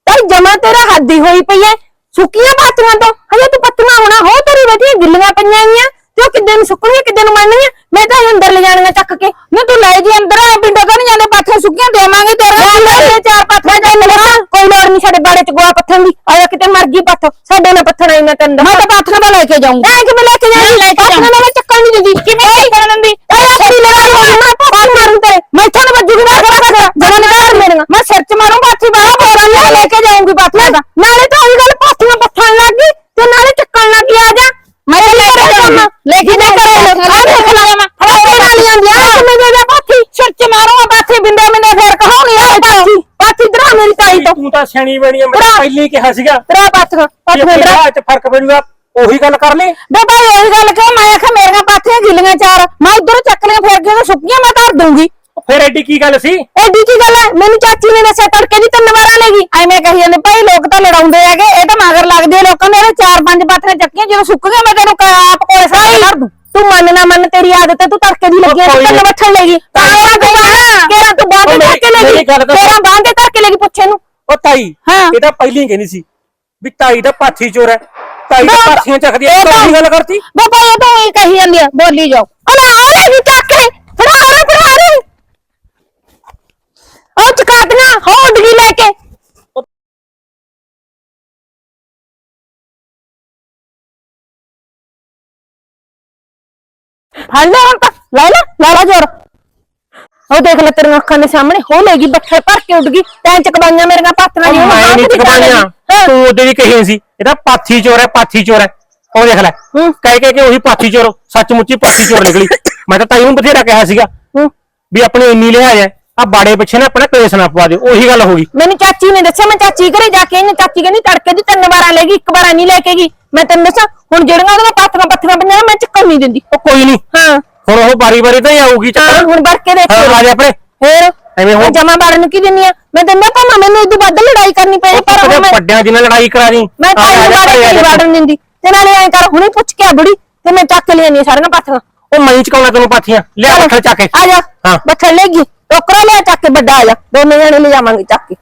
ਤਾਈ ਜਮਾ ਤੇਰਾ ਹੱਦੀ ਹੋਈ ਪਈ ਐ ਸੁੱਕੀਆਂ ਪਾਤੀਆਂ ਤੋਂ। ਹਜੇ ਤੂੰ ਪੱਤੀਆਂ ਹੋਣਾ ਹੋ ਤੇਰੀ ਬੈਠੀਆਂ ਗਿੱਲੀਆਂ ਪਈਆਂ ਗੀਆਂ ਤੇ ਉਹ ਕਿੱਦਾਂ ਨੂੰ ਸੁੱਕਣੀਆਂ ਕਿੱਦਾਂ ਨੂੰ ਮੰਨਣੀਆਂ ਮੈਂ ਤਾਂ ਅੰਦਰ ਲੈ ਜਾਣੀਆਂ ਚੱਕ ਕੇ। ਨਾ ਤੂੰ ਲੈ ਜੀ ਅੰਦਰ ਆ ਪਿੰਡੋਂ ਤਾਂ ਨਹੀਂ ਜਾਂਦੇ ਪਾਥੀਆਂ ਸੁੱਕੀਆਂ ਦੇਵਾਂਗੇ ਤੇਰੇ ਇਹ ਚਾਰ ਪਾਥੀਆਂ ਜਾਂ ਮਿਲਣਾ ਕੋਈ ਲੋੜ ਨਹੀਂ ਸਾਡੇ ਬਾੜੇ ਚ ਗੋਆ ਪੱਥਣ ਦੀ। ਆਇਆ ਕਿਤੇ ਮਰਜ਼ੀ ਪੱਥ ਸਾਡੇ ਨਾਲ ਪੱਥਣਾ ਹੀ ਮੈਂ ਤੈਨੂੰ ਮੈਂ ਤਾਂ ਪਾਥੀਆਂ ਤਾਂ ਲੈ ਕੇ ਜਾਊਂਗੀ। ਐ ਕੇ ਲੈ ਕੇ ਜਾਣਾ ਮੈਂ ਚੱਕਣ ਨਹੀਂ ਦਿੰਦੀ। ਕਿਵੇਂ ਚੱਕਣ ਦਿੰਦੀ ਐ ਕੁੜੀ ਮੇਰਾ ਹੋ ਮੈਂ ਪਾਥ ਮਾਰੂ ਤੇਰੇ ਮੈਂ ਤੁਹਾਨੂੰ ਵੱਜੂਗੀ ਮੈਂ ਕਰਾ ਕਰਾ ਜਵਾਨ ਕਰ ਮੇਰੀਆਂ ਮੈਂ ਸਿਰ ਚ ਮਾਰੂੰ ਪਾਥੀ ਬਾਹਰ ਬੋਰਾਂ ਨਾਲ ਲੈ ਕੇ ਜਾਊਂਗੀ ਪਾਥੀਆਂ ਦਾ ਨਾਲੇ ਤਾਂ ਉਹੀ ਗੱਲ ਪਾਥੀਆਂ ਪੱਥਣ ਲੱਗ ਗਈ ਤੇ ਨਾਲੇ ਚੱਕਣ ਲੱਗ ਗਈ ਆ ਜਾ ਮੈਂ ਤਾਂ ਲੈ ਕੇ ਜਾਊਂਗੀ ਲੈ ਕੇ ਜਾ ਕਰ ਆ ਦੇਖ ਲੈ ਮੈਂ ਫੜਾ ਨਹੀਂ ਆਂਦੀ ਆ ਕਿਵੇਂ ਦੇ ਦੇ ਪਾਥੀ ਸਿਰ ਚ ਮਾਰੂੰ ਪਾਥੀ ਬਿੰਦੇ ਬਿੰਦੇ ਫੇਰ ਕਹਾਉਣੀ ਆ ਪਾਥੀ ਪਾਥੀ ਦਰਾ ਮੇਰੀ ਤਾਈ ਤੋਂ ਤੂੰ ਤਾਂ ਸਿਆਣੀ ਬਣੀ ਆ? ਮੈਂ ਭਰਾ। ਪਹਿਲੀ ਕਿਹਾ ਸੀਗਾ। ਤੇਰਾ ਪਾਥੀਆਂ ਕਿ ਪਾਥੀਆਂ ਦਰਾ ਵਿਆਹ 'ਚ ਫ਼ਰਕ ਪੈਣੂਗਾ ਉਹੀ ਗੱਲ ਕਰ ਲੈ ਬੇ ਭਾਈ ਉਹੀ ਗੱਲ ਕਿ ਮੈਂ ਆਖਿਆ ਮੇਰੀਆਂ ਪਾਥੀਆਂ ਗਿੱਲੀਆਂ ਚਾਰ। ਮੈਂ ਉਧਰ ਚੱਕ ਲਿਆ ਫੇਰ ਕਿਉਂ ਸੁੱਕੀਆਂ? ਮੈਂ ਧਰ ਦੂੰਗੀ ਫਿਰ ਐਡੀ ਕੀ ਗੱਲ ਸੀ? ਐਡੀ ਕੀ ਗੱਲ ਹੈ ਮੈਨੂੰ ਚਾਚੀ ਨੇ ਦੱਸਿਆ ਤੜਕੇ ਦੀ ਤਿੰਨ ਵਾਰਾਂ ਲੈਗੀ ਐਵੇਂ ਕਹੀ ਜਾਂਦੇ ਭਾਈ ਲੋਕ ਤਾਂ ਲੜਾਉਂਦੇ ਹੈਗੇ ਇਹ ਤਾਂ ਮਗਰ ਲੱਗਦੇ ਆ ਲੋਕਾਂ ਦੇ। ਇਹ ਚਾਰ ਪੰਜ ਪਾਥੀਆਂ ਚੱਕੀਆਂ ਜਦੋਂ ਸੁੱਕ ਗਏ ਮੈਂ ਤੈਨੂੰ ਕ- ਆਪ ਕੋਲੇ ਸਾਹ ਕਰ ਦੂੰ ਤੂੰ ਮੰਨ ਨਾ ਮੰਨ ਤੇਰੀ ਆਦਤ ਹੈ ਤੂੰ ਤੜਕੇ ਦੀ ਲੱਗੀ ਹੈ ਕੋਈ ਤਿੰਨ ਨੀ। ਬੱਠਣ ਲੈਗੀ। ਤਾਇਆ ਤੂੰ ਬਾਹਰ ਕਿਹੜਾ ਤੂੰ ਬਾਹਰ ਦੇ ਮੇਰੀ- ਲੈਗੀ ਮੇਰੀ ਗੱਲ ਤਾਂ ਤੇਰਾ ਸੁਣ। ਬਾਹਰ ਦੇ ਲੈਗੀ ਪੁੱਛੇ ਨੂੰ। ਉਹ ਤਾਈ ਹਾਂ। ਇਹ ਤਾਂ ਪਹਿਲੀ ਹੀ ਕਹਿੰਦੀ ਸੀ ਵੀ ਤਾਈ ਦਾ ਪਾਥੀ ਚੋਰ ਹੈ। ਤਾਈ ਦਾ ਪਾਥੀਆਂ ਚੱਕਦੀ ਐ ਇਹ ਤਾਂ- ਕੌਣ ਗੱਲ ਕਰਤੀ? ਬੇ ਭਾਈ ਇਹ ਤਾਂ ਉਹੀ ਕਹੀ ਜਾਂਦੀ ਆ ਬੋਲੀ ਜਾਓ। ਅਲਾ ਆ ਲੈਗੀ ਚੱਕ ਕੇ ਫੜਾ ਆ ਫੜਾ ਆ ਉਹ ਚਕਾਤੀਆਂ ਹੋ ਉੱਡਗੀ ਲੈ ਕੇ। ਫੜ ਲੈ ਹੁਣ ਤਾਂ ਲੈ ਲੈ ਲੈ ਲੈ ਜੋਰ ਉਹ ਦੇਖ ਲੈ ਤੇਰੀਆਂ ਅੱਖਾਂ ਦੇ ਸਾਹਮਣੇ ਹੋ ਲੈਗੀ ਬੱਠਲ ਭਰ ਕੇ ਉੱਡ ਗਈ ਤੈਂ ਚਕਵਾਈਆਂ ਮੇਰੀਆਂ ਪਾਤੀਆਂ ਉਹ ਮੈਂ ਨਹੀਂ ਚਕਵਾਈਆਂ। ਤੂੰ ਉਹਦੇ ਵੀ ਕਹੀ ਸੀ ਇਹਦਾ ਪਾਥੀ ਚੋਰ ਹੈ ਪਾਥੀ ਚੋਰ ਹੈ। ਉਹ ਦੇਖ ਲੈ। ਕਹਿ ਕਹਿ ਕੇ ਉਹੀ ਪਾਥੀ ਚੋਰ ਸੱਚਮੁੱਚੀ ਪਾਥੀ ਚੋਰ ਨਿਕਲੀ। ਮੈਂ ਤਾਂ ਤਾਈ ਨੂੰ ਬਥੇਰਾ ਕਿਹਾ ਸੀਗਾ ਵੀ ਆਪਣੀ ਇੰਨੀ ਲਿਹਾਜ਼ ਹੈ ਆ ਬਾੜੇ ਪਿੱਛੇ ਨਾ ਆਪਣਾ ਕੇਸ ਨਾ ਪਵਾ ਦਿਓ ਉਹੀ ਗੱਲ ਹੋ ਗਈ। ਮੈਨੂੰ ਚਾਚੀ ਨੇ ਦੱਸਿਆ ਮੈਂ ਚਾਚੀ ਘਰੇ ਜਾ ਕੇ ਇਹਨੇ ਚਾਚੀ ਕਹਿੰਦੀ ਤੜਕੇ ਦੀ ਤਿੰਨ ਵਾਰਾਂ ਲੈ ਗਈ ਇੱਕ ਵਾਰਾਂ ਨਹੀਂ ਲੈ ਕੇ ਗਈ। ਮੈਂ ਤੈਨੂੰ ਦੱਸਾਂ ਹੁਣ ਜਿਹੜੀਆਂ ਉਹਦੀਆਂ ਪਾਥੀਆਂ ਪੱਥੀਆਂ ਪਈਆਂ ਮੈਂ ਚੱਕਣ ਨਹੀਂ ਦਿੰਦੀ। ਉਹ ਕੋਈ ਨਹੀਂ ਹਾਂ। ਹੁਣ ਉਹ ਬਾਰੀ ਬਾਰੀ ਤਾਂ ਹੀ ਆਊਗੀ ਹਾਂ ਚੱਕਰ ਹੁਣ ਵੜ ਕੇ ਦੇਖ। ਹਾਂ ਆ ਜਾ ਆਪਣੇ। ਫੇਰ ਐਵੇਂ ਹੁਣ- ਜਮਾ ਬਾਰਨ ਨੂੰ ਕੀ ਦਿੰਨੀ ਆ? ਮੈਂ ਤੈਨੂੰ ਭਾਵੇਂ ਮੈਨੂੰ ਇਦੋਂ ਵੱਧ ਲੜਾਈ ਕਰਨੀ ਪਏ ਪਰ ਹੁਣ ਮੈਂ ਵੱਡਿਆਂ ਦੀ ਨਾਲ ਲੜਾਈ ਕਰਾ ਦੀ। ਮੈਂ ਤਾਈ ਨੂੰ ਬਾਰੇ ਨਹੀਂ ਵੜਨ ਦਿੰਦੀ? ਤੇ ਨਾਲੇ ਐਂ ਕਰ ਹੁਣੇ ਪੁੱਛ ਕੇ ਆ ਬੁੜੀ ਤੇ ਮੈਂ ਚੱਕ ਲਿਆਨੀ ਸਾਰੀਆਂ ਪਾਥੀਆਂ। ਉਹ ਮੈਂ ਚਕਾਉਣਾ ਤੈਨੂੰ ਪਾਥੀਆਂ। ਲਿਆ ਬੱਠਲ ਚੱਕ ਕੇ। ਆ ਜਾ। ਹਾਂ। ਬੱਠਲ ਲੈ ਗਈ। ਟੋਕਰਾ ਲਿਆ ਚੱਕ ਕੇ ਵੱਡਾ ਆ ਜਾ। ਦੋਨੇ ਜਣੇ ਲੈ ਜਾਵਾਂਗੇ ਚੱਕ ਕੇ।